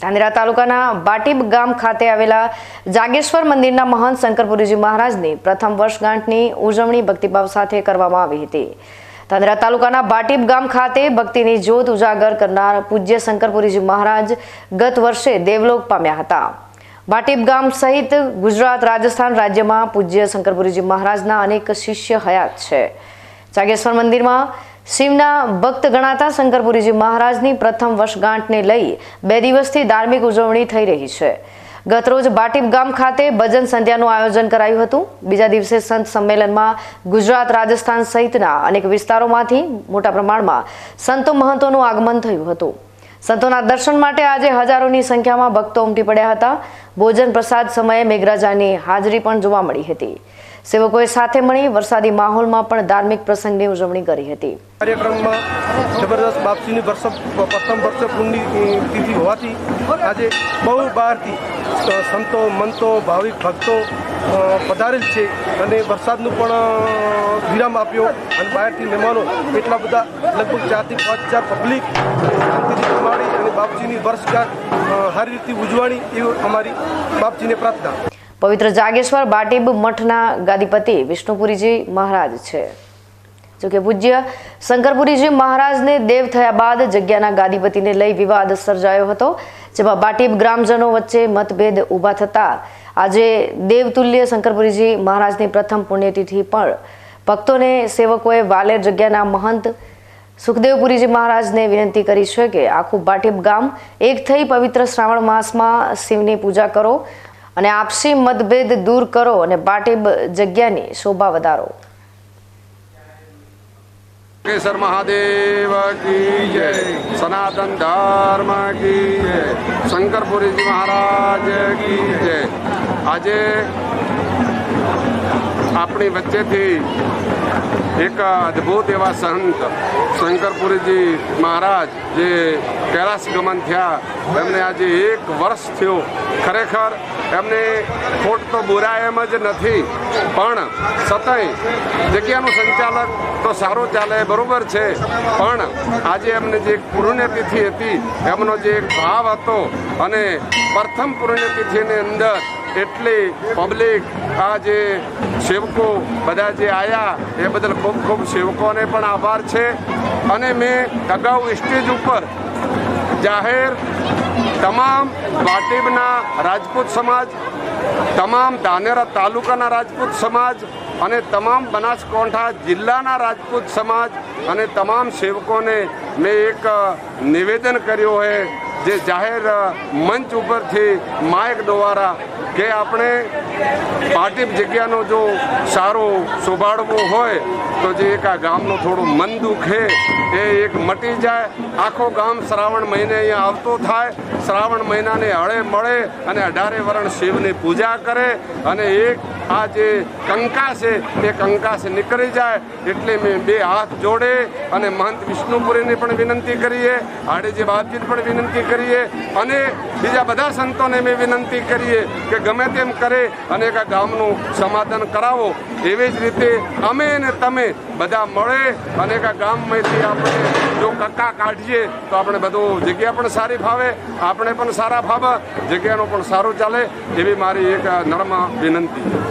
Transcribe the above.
ધાનેરા તાલુકાના બાટીબ ગામ ખાતે આવેલા જાગેશ્વર મંદિરના મહંત શંકરપુરીજી મહારાજની પ્રથમ વર્ષગાંઠની ઉજવણી ભક્તિભાવ સાથે કરવામાં આવી હતી. ધાનેરા તાલુકાના બાટીબ ગામ ખાતે ભક્તિની જ્યોત ઉજાગર કરનાર પૂજ્ય શંકરપુરીજી મહારાજ ગત વર્ષે દેવલોક પામ્યા હતા. બાટીબ ગામ સહિત ગુજરાત, રાજસ્થાન રાજ્યમાં પૂજ્ય શંકરપુરીજી મહારાજના અનેક શિષ્ય હયાત છે. જાગેશ્વર મંદિરમાં શિવના ભક્ત ગણાતા શંકરપુરીજી મહારાજની પ્રથમ વર્ષગાંઠને લઈ બે દિવસથી ધાર્મિક ઉજવણી થઈ રહી છે. ગતરોજ બાટીપ ગામ ખાતે ભજન સંધ્યાનું આયોજન કરાયું હતું. બીજા દિવસે સંત સંમેલનમાં ગુજરાત, રાજસ્થાન સહિતના અનેક વિસ્તારોમાંથી મોટા પ્રમાણમાં સંતો મહંતોનું આગમન થયું હતું. સંતોના દર્શન માટે આજે હજારોની સંખ્યામાં ભક્તો ઉમટી પડ્યા હતા. ભોજન પ્રસાદ સમયે મેઘરાજાની હાજરી પણ જોવા મળી હતી. સેવકોએ સાથે મળી વરસાદી માહોલમાં પણ ધાર્મિક પ્રસંગની ઉજવણી કરી હતી. કાર્યક્રમમાં જબરદસ્ત બાપજીની વર્ષ પ્રથમ વર્ષ પુણ્ય તિથિ હોવાથી આજે બહુ બહારથી સંતો, મંતો, ભાવિક ભક્તો પધારેલ છે અને વરસાદનું પણ વિરામ આપ્યો અને બહારથી મહેમાનો એટલા બધા લગભગ ચારથી પાંચ હજાર પબ્લિક અને બાપજીની વર્ષગાંઠ સારી રીતે ઉજવાણી એ અમારી બાપજીને પ્રાર્થના. પવિત્ર જાગેશ્વર બાટીબ મઠના ગાદીપતિ વિષ્ણુપુરીજી મહારાજ છે. જોકે પૂજ્ય શંકરપુરીજી મહારાજને દેવ થયા બાદ જગ્યાના ગાદીપતિને લઈ વિવાદ સર્જાયો હતો, જેમાં બાટીબ ગ્રામજનો વચ્ચે મતભેદ ઊભા થતા આજે દેવતુલ્ય શંકરપુરીજી મહારાજની પ્રથમ પુણ્યતિથિ પણ ભક્તોને સેવકોએ વાલેર જગ્યાના મહંત સુખદેવપુરીજી મહારાજને વિનંતી કરી છે કે આખું બાટીપ ગામ એક થઈ પવિત્ર શ્રાવણ માસમાં શિવની પૂજા કરો અને આપસી મતભેદ દૂર કરો અને બાટીબ જગ્યાની શોભા વધારો. કેસર મહાદેવ કી જય, સનાતન ધર્મ કી જય, શંકરપુરીજી મહારાજ કી જય. આજે આપણી વચ્ચેથી એક અદ્ભુત એવા સંત શંકરપુરીજી મહારાજ જે કૈલાસ ગમન થયા, એમને આજે એક વર્ષ થયો. ખરેખર એમને ખોટ તો બુરા એમ જ નથી, પણ છતાંય જગ્યાનું સંચાલક તો સારું ચાલે, બરાબર છે. પણ આજે એમને જે પુણ્યતિથિ હતી, એમનો જે એક ભાવ હતો અને પ્રથમ પુણ્યતિથિની અંદર એટલી પબ્લિક આ જે સેવકો બધા જે આવ્યા એ બદલ ખૂબ ખૂબ સેવકોને પણ આભાર છે. અને મેં અગાઉ સ્ટેજ ઉપર જાહેર તમામ વાટીબના રાજપૂત સમાજ, તમામ ધાનેરા તાલુકાના રાજપૂત સમાજ અને તમામ બનાસકાંઠા જિલ્લાના રાજપૂત સમાજ અને તમામ સેવકોને મેં એક નિવેદન કર્યું છે જે જાહેર મંચ ઉપરથી માઇક દ્વારા કે આપણે પાટીપ જગ્યાનો જો સારો શોભાડવો હોય, તો જે એક આ ગામનું થોડું મન દુખે એ એક મટી જાય. આખો ગામ શ્રાવણ મહિને અહીંયા આવતો થાય. શ્રાવણ મહિનાને હળે મળે અને અઢારે વરણ શિવની પૂજા કરે અને એક આ જે કંકા છે, એ કંકાસ નીકળી જાય એટલે મેં બે હાથ જોડે અને મહંત વિષ્ણુપુરીને પણ વિનંતી કરીએ હાડેજી બાપજીને પણ વિનંતી કરીએ અને બીજા બધા સંતોને મેં વિનંતી કરીએ કે ગમે તેમ કરે અને આ ગામનું સમાધાન કરાવો. એવી જ રીતે અમે અને તમે બધા મળે અને આ ગામમાંથી આપણે જો કક્કા કાઢીએ તો આપણે બધું જગ્યા પણ સારી ફાવે, આપણે પણ સારા ફાવે, જગ્યાનું પણ સારું ચાલે એવી મારી એક નર્મ વિનંતી